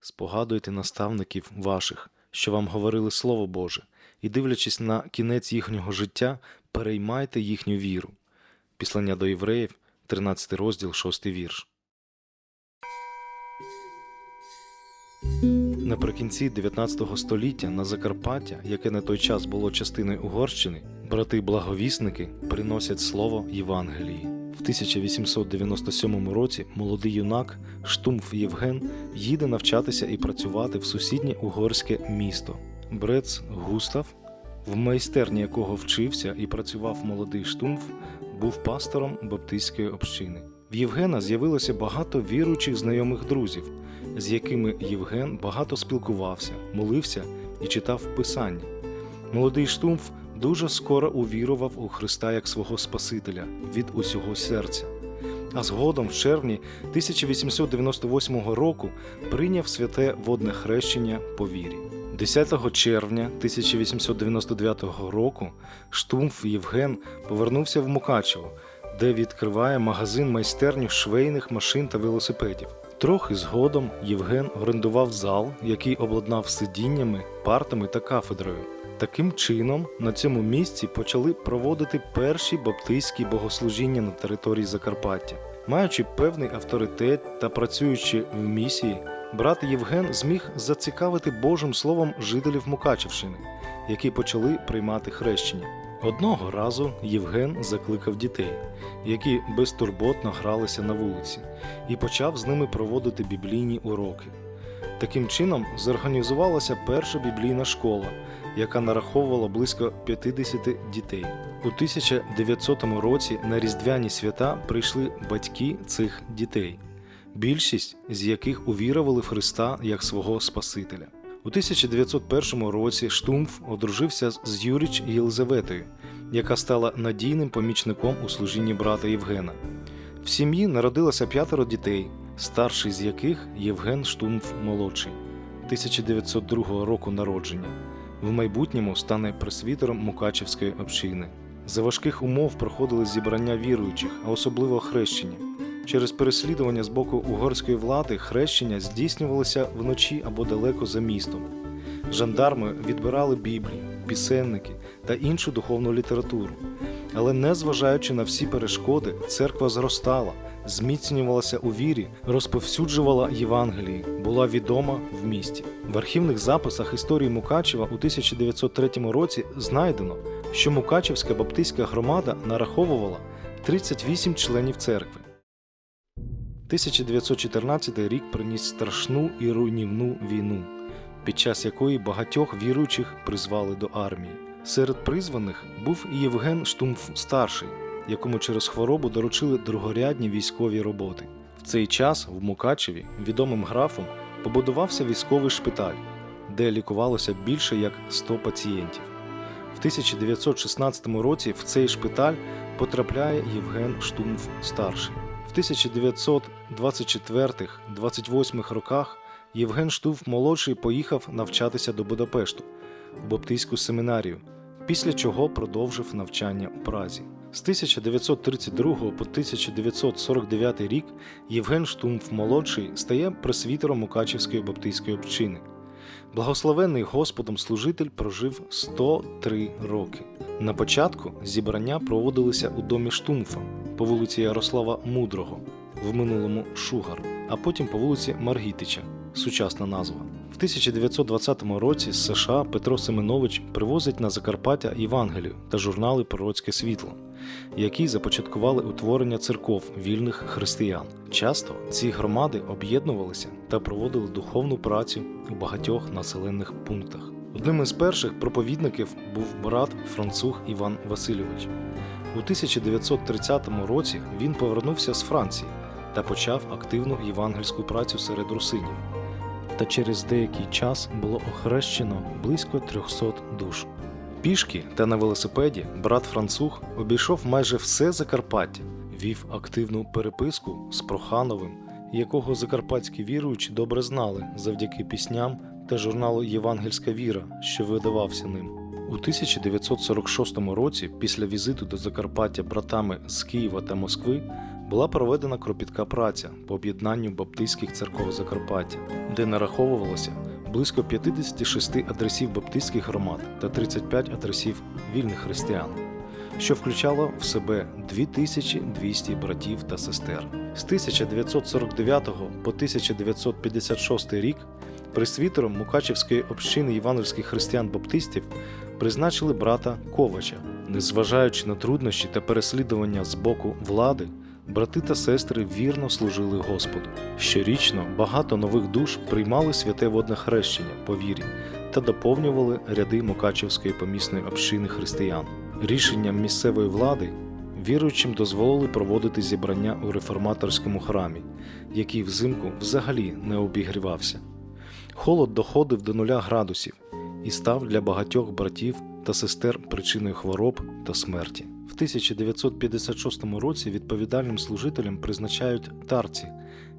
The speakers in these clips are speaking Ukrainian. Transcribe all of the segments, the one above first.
Спогадуйте наставників ваших, що вам говорили Слово Боже, і, дивлячись на кінець їхнього життя, переймайте їхню віру. Післання до євреїв, 13 розділ, 6 вірш. Наприкінці 19 століття на Закарпаття, яке на той час було частиною Угорщини, брати-благовісники приносять слово Євангелії. В 1897 році молодий юнак Штумф Євген їде навчатися і працювати в сусіднє угорське місто. Брец Густав, в майстерні якого вчився і працював молодий Штумф, був пастором баптистської общини. В Євгена з'явилося багато віруючих знайомих друзів, з якими Євген багато спілкувався, молився і читав Писання. Молодий Штумф дуже скоро увірував у Христа як свого Спасителя від усього серця. А згодом, в червні 1898 року, прийняв святе водне хрещення по вірі. 10 червня 1899 року Штумф Євген повернувся в Мукачево, де відкриває магазин майстерню швейних машин та велосипедів. Трохи згодом Євген орендував зал, який обладнав сидіннями, партами та кафедрою. Таким чином, на цьому місці почали проводити перші баптистські богослужіння на території Закарпаття. Маючи певний авторитет та працюючи в місії, брат Євген зміг зацікавити Божим словом жителів Мукачевщини, які почали приймати хрещення. Одного разу Євген закликав дітей, які безтурботно гралися на вулиці, і почав з ними проводити біблійні уроки. Таким чином зорганізувалася перша біблійна школа, яка нараховувала близько 50 дітей. У 1900 році на різдвяні свята прийшли батьки цих дітей, більшість з яких увірували в Христа як свого Спасителя. У 1901 році Штумф одружився з Юріч Єлизаветою, яка стала надійним помічником у служінні брата Євгена. В сім'ї народилося п'ятеро дітей, старший з яких Євген Штумф молодший, 1902 року народження. В майбутньому стане пресвітером Мукачевської общини. За важких умов проходили зібрання віруючих, а особливо хрещення. Через переслідування з боку угорської влади хрещення здійснювалося вночі або далеко за містом. Жандарми відбирали Біблії, пісенники та іншу духовну літературу. Але незважаючи на всі перешкоди, церква зростала, зміцнювалася у вірі, розповсюджувала Євангелії, була відома в місті. В архівних записах історії Мукачева у 1903 році знайдено, що Мукачевська баптистська громада нараховувала 38 членів церкви. 1914 рік приніс страшну і руйнівну війну, під час якої багатьох віруючих призвали до армії. Серед призваних був Євген Штумф старший, якому через хворобу доручили другорядні військові роботи. В цей час в Мукачеві відомим графом побудувався військовий шпиталь, де лікувалося більше як 100 пацієнтів. В 1916 році в цей шпиталь потрапляє Євген Штумф старший. В 1924-28 роках Євген Штумф молодший поїхав навчатися до Будапешту в Баптистську семінарію, після чого продовжив навчання у Празі. З 1932 по 1949 рік Євген Штумф молодший стає пресвітером Мукачівської баптистської общини. Благословенний Господом служитель прожив 103 роки. На початку зібрання проводилися у домі Штумфа по вулиці Ярослава Мудрого, в минулому Шугар, а потім по вулиці Маргітича, сучасна назва. В 1920 році з США Петро Семенович привозить на Закарпаття Євангелію та журнали Пророцьке світло, які започаткували утворення церков вільних християн. Часто ці громади об'єднувалися та проводили духовну працю у багатьох населених пунктах. Одним із перших проповідників був брат француг Іван Васильович. У 1930 році він повернувся з Франції та почав активну євангельську працю серед русинів. Та через деякий час було охрещено близько 300 душ. Пішки та на велосипеді брат француг обійшов майже все Закарпаття, вів активну переписку з Прохановим, якого закарпатські віруючі добре знали завдяки пісням та журналу Євангельська віра, що видавався ним. У 1946 році, після візиту до Закарпаття братами з Києва та Москви, була проведена кропітка праця по об'єднанню баптистських церков Закарпаття, де нараховувалося близько 56 адресів баптистських громад та 35 адресів вільних християн, що включало в себе 2200 братів та сестер. З 1949 по 1956 рік пресвітером Мукачівської общини євангельських християн-баптистів призначили брата Ковача. Незважаючи на труднощі та переслідування з боку влади, брати та сестри вірно служили Господу. Щорічно багато нових душ приймали святе водне хрещення по вірі та доповнювали ряди Мукачівської помісної общини християн. Рішенням місцевої влади віруючим дозволили проводити зібрання у реформаторському храмі, який взимку взагалі не обігрівався. Холод доходив до нуля градусів і став для багатьох братів та сестер причиною хвороб та смерті. В 1956 році відповідальним служителям призначають тарці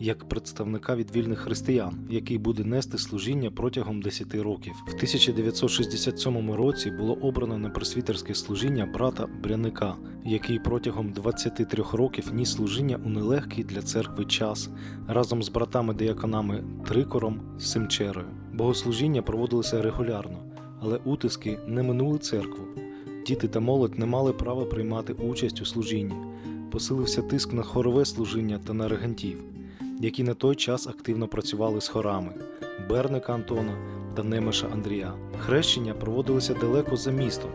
як представника від вільних християн, який буде нести служіння протягом 10 років. В 1967 році було обрано на пресвітерське служіння брата Бряника, який протягом 23 років ніс служіння у нелегкий для церкви час разом з братами-деяконами Трикором Семчерою. Богослужіння проводилися регулярно, але утиски не минули церкву. Діти та молодь не мали права приймати участь у служінні. Посилився тиск на хорове служіння та на регентів, які на той час активно працювали з хорами Берника Антона та Немеша Андрія. Хрещення проводилися далеко за містом.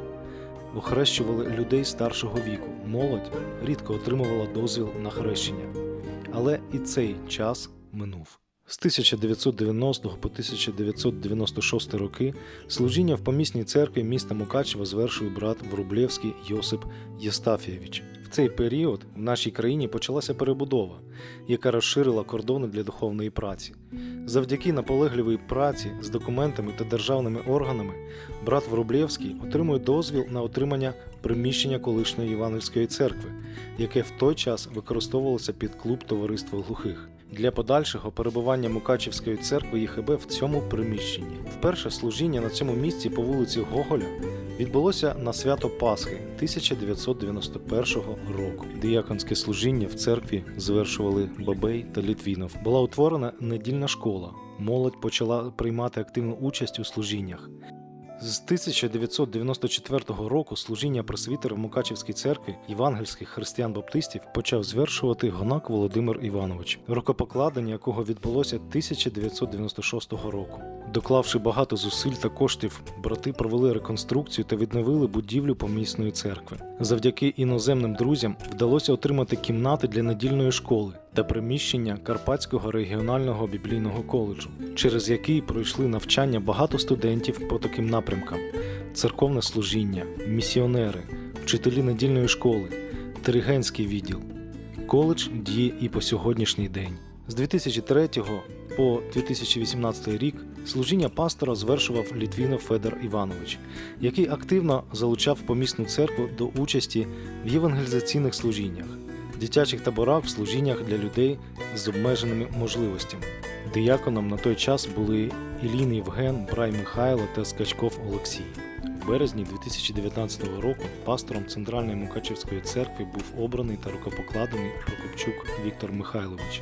Охрещували людей старшого віку. Молодь рідко отримувала дозвіл на хрещення. Але і цей час минув. З 1990 по 1996 роки служіння в помісній церкві міста Мукачева звершує брат Врублєвський Йосип Єстафєвич. В цей період в нашій країні почалася перебудова, яка розширила кордони для духовної праці. Завдяки наполегливій праці з документами та державними органами брат Врублєвський отримує дозвіл на отримання приміщення колишньої Євангельської церкви, яке в той час використовувалося під клуб товариства глухих. Для подальшого перебування Мукачівської церкви ЄХБ в цьому приміщенні. Вперше служіння на цьому місці по вулиці Гоголя відбулося на свято Пасхи 1991 року. Дияконське служіння в церкві звершували Бабей та Літвінов. Була утворена недільна школа. Молодь почала приймати активну участь у служіннях. З 1994 року служіння пресвітера в Мукачівській церкві євангельських християн-баптистів почав звершувати Гонак Володимир Іванович, рукопокладення якого відбулося 1996 року. Доклавши багато зусиль та коштів, брати провели реконструкцію та відновили будівлю помісної церкви. Завдяки іноземним друзям вдалося отримати кімнати для недільної школи та приміщення Карпатського регіонального біблійного коледжу, через який пройшли навчання багато студентів по таким напрямкам: церковне служіння, місіонери, вчителі недільної школи, диригентський відділ. Коледж діє і по сьогоднішній день. З 2003 по 2018 рік служіння пастора звершував Літвінов Федор Іванович, який активно залучав помісну церкву до участі в євангелізаційних служіннях, дитячих таборах в служіннях для людей з обмеженими можливостями. Дияконом на той час були Ілін Євген, Брай Михайло та Скачков Олексій. В березні 2019 року пастором Центральної Мукачівської церкви був обраний та рукопокладений Прокопчук Віктор Михайлович.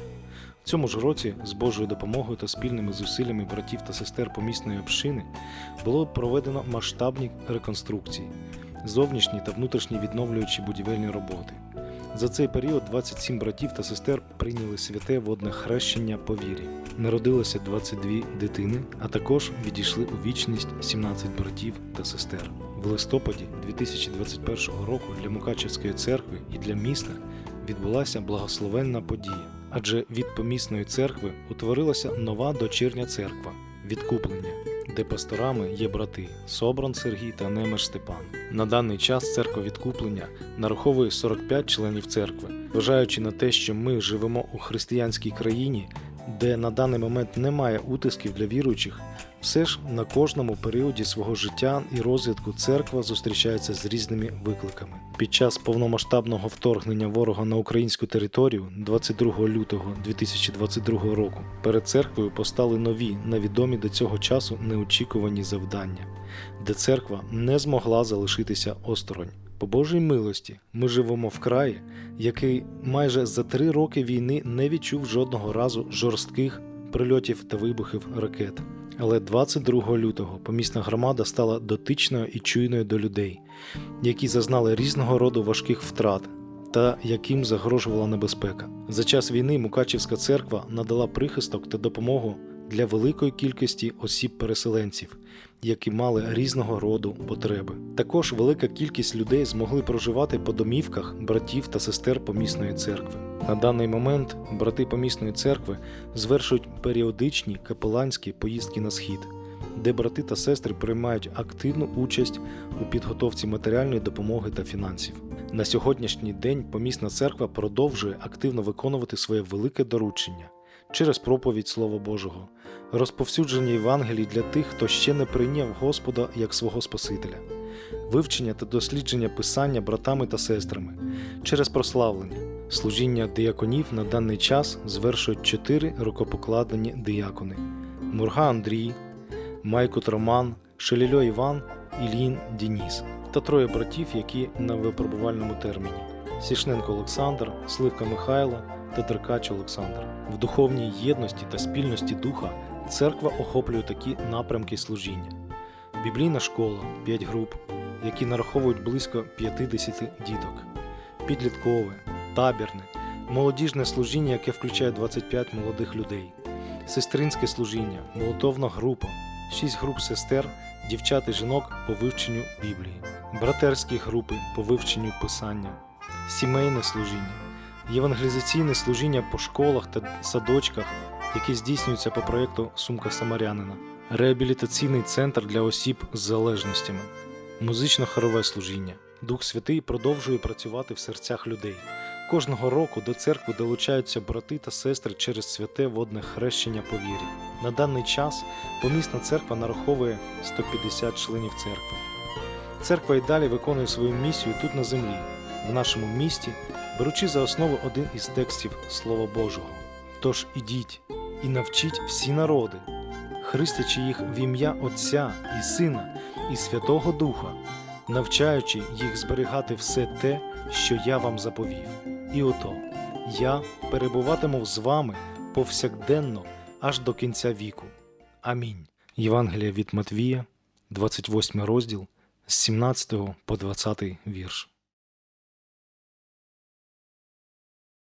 В цьому ж році, з Божою допомогою та спільними зусиллями братів та сестер помісної общини, було проведено масштабні реконструкції, зовнішні та внутрішні відновлюючі будівельні роботи. За цей період 27 братів та сестер прийняли святе водне хрещення по вірі. Народилося 22 дитини, а також відійшли у вічність 17 братів та сестер. В листопаді 2021 року для Мукачевської церкви і для міста відбулася благословенна подія, адже від помісної церкви утворилася нова дочірня церква відкуплення, де пасторами є брати Собран Сергій та Немеш Степан. На даний час церква відкуплення нараховує 45 членів церкви, зважаючи на те, що ми живемо у християнській країні, де на даний момент немає утисків для віруючих, все ж на кожному періоді свого життя і розвитку церква зустрічається з різними викликами. Під час повномасштабного вторгнення ворога на українську територію 22 лютого 2022 року перед церквою постали нові, невідомі до цього часу неочікувані завдання, де церква не змогла залишитися осторонь. По Божій милості ми живемо в краї, який майже за три роки війни не відчув жодного разу жорстких прильотів та вибухів ракет. Але 22 лютого помісна громада стала дотичною і чуйною до людей, які зазнали різного роду важких втрат та яким загрожувала небезпека. За час війни Мукачівська церква надала прихисток та допомогу для великої кількості осіб-переселенців, які мали різного роду потреби. Також велика кількість людей змогли проживати по домівках братів та сестер помісної церкви. На даний момент брати помісної церкви звершують періодичні капеланські поїздки на схід, де брати та сестри приймають активну участь у підготовці матеріальної допомоги та фінансів. На сьогоднішній день помісна церква продовжує активно виконувати своє велике доручення через проповідь Слова Божого, розповсюдження Євангелій для тих, хто ще не прийняв Господа як свого Спасителя, вивчення та дослідження Писання братами та сестрами через прославлення. Служіння дияконів на даний час звершують чотири рукопокладені диякони: Мурга Андрій, Майкут Роман, Шелільо Іван, Ілін Дініс та троє братів, які на випробувальному терміні: Сішненко Олександр, Сливка Михайло та Деркач Олександр. В духовній єдності та спільності духа церква охоплює такі напрямки служіння: біблійна школа 5 груп, які нараховують близько 50 діток, підліткове, табірне, молодіжне служіння, яке включає 25 молодих людей, сестринське служіння, молотовна група, 6 груп сестер, дівчат і жінок по вивченню Біблії, братерські групи по вивченню Писання, сімейне служіння, євангелізаційне служіння по школах та садочках, які здійснюються по проєкту Сумка Самарянина, реабілітаційний центр для осіб з залежностями, музично-хорове служіння. Дух Святий продовжує працювати в серцях людей. Кожного року до церкви долучаються брати та сестри через святе водне хрещення по вірі. На даний час помісна церква нараховує 150 членів церкви. Церква і далі виконує свою місію тут на землі, в нашому місті, беручи за основу один із текстів Слова Божого. Тож ідіть і навчіть всі народи, хрестячи їх в ім'я Отця і Сина і Святого Духа, навчаючи їх зберігати все те, що я вам заповів. І ото я перебуватиму з вами повсякденно аж до кінця віку. Амінь. Євангелія від Матвія, 28 розділ з 17 по 20 вірш.